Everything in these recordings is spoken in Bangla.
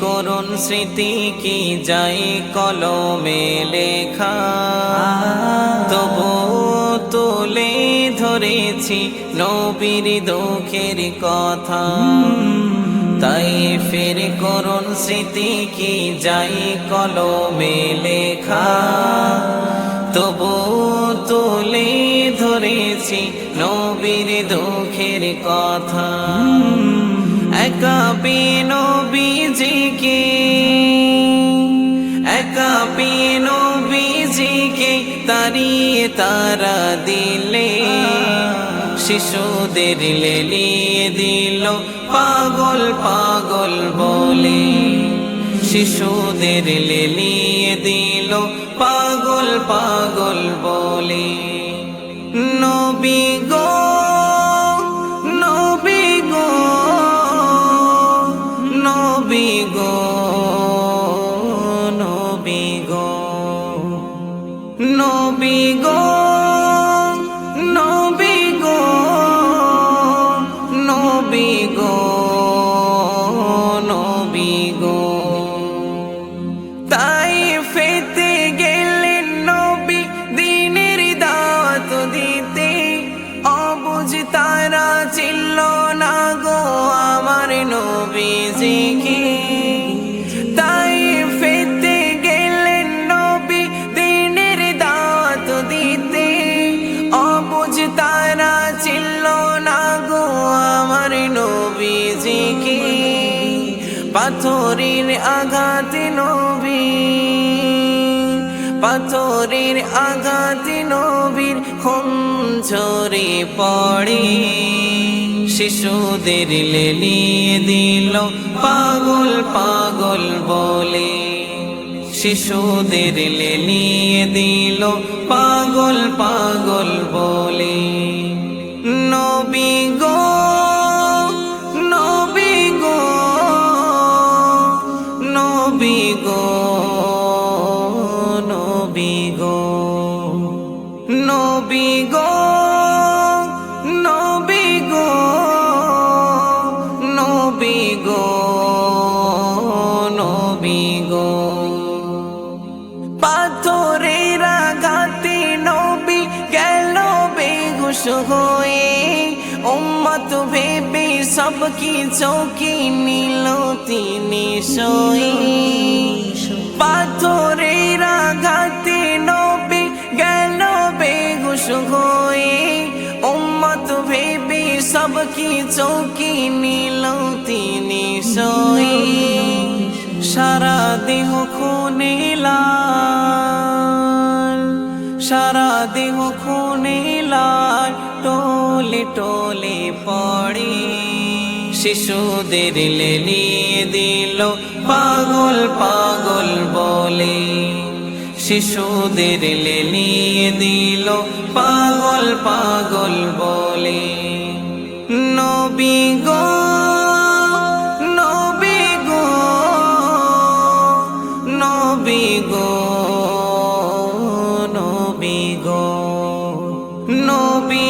করুণ স্মৃতি কি যাই কলমে লেখা? তবু তুলে ধরেছি নবীর দুঃখের কথা। তাই ফের করুণ স্মৃতি কি যাই কলমে লেখা? তবু তুলে ধরেছি নবীর দুঃখের কথা। একা নবীজিকে একা নবীজিকে তারিয়ে তারা দিলে। শিশুদের লেলিয়ে দিল পাগল পাগল বলে। শিশুদের লেলিয়ে দিল পাগল পাগল বলে। পাথরের আঘাতে নবী পাথরের আঘাতে নবীর খুন ঝরে পড়ে। শিশুদের লেলিয়ে দিল পাগল পাগল বলে। শিশুদের লেলিয়ে দিল পাগল পাগল নবী গো নবী গো নবী গো নবী গো। পাথরের আঘাতে নবী গেল বেহুশ হয়ে। উম্মত ভেবে সব কিছু কি নিল তিনি সয়ে। পাথরের আঘাতে হয়ে উম্মত সারা দেহ খুনে সারা দেহ খুনে টোলে টোলে পড়ে শিশুদের লেলিয়ে দিল পাগল পাগল বলে শিশুদের লেলিয়ে দিল পাগল পাগল বলে। নবী গো নবী গো নবী গো নবী গো, নবী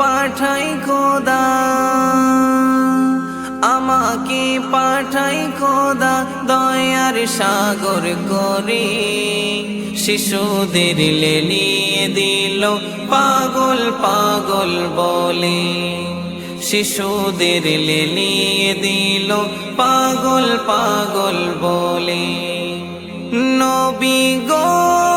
পাঠাই খোদা, আমাকে পাঠাই খোদা, দয়ার সাগর করে শিশুদের লেলিয়ে দিল পাগল পাগল বলে। শিশুদের লেলিয়ে দিল পাগল পাগল বলে। নবী গো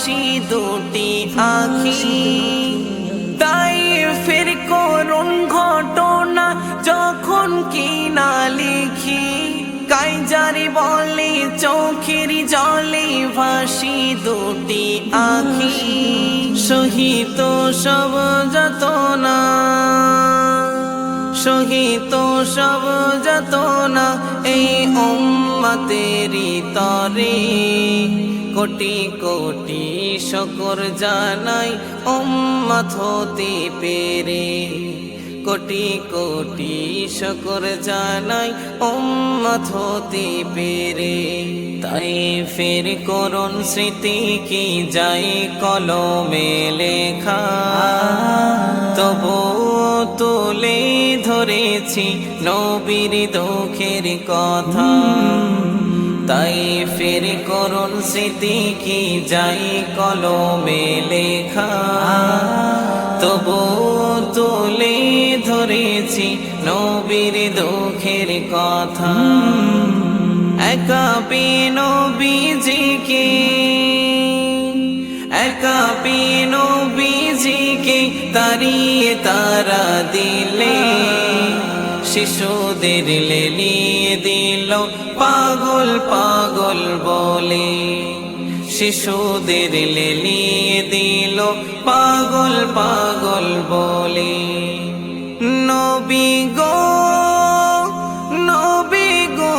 ভাসি দুটি আখি। তাই ফের করুন ঘটনা যখন কি না লিখি, কাইজারি বলে চোখের জলে ভাসি দুটি আখি। সহিত সব যত না সহিত সব যত না এই উম্মতেরি তরে। কোটি কোটি শকর জানাই উম্মত হতে পেরে। কোটি কোটি শকর জানাই উম্মত হতে পেরে। তাই ফের করুন স্মৃতি কি যাই কলমে লেখা। তবু তুলে ধরেছি নবীর দুঃখের কথা। তাই ফের করুন স্মৃতি কি যাই কলমে লেখা। তবু তুলে ধরেছি নবীর দুঃখের কথা। একা পিনো বিজিকে একা বিজিকে তারিয়ে তারা দিলে, শিশুদের লেলিয়ে দিল, পাগল পাগল বলে। শিশুদের লেলিয়ে দিল, পাগল পাগল বলে। নবী গো নবী গো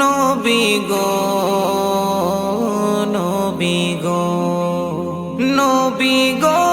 নবী গো নবী গো। নবী গো।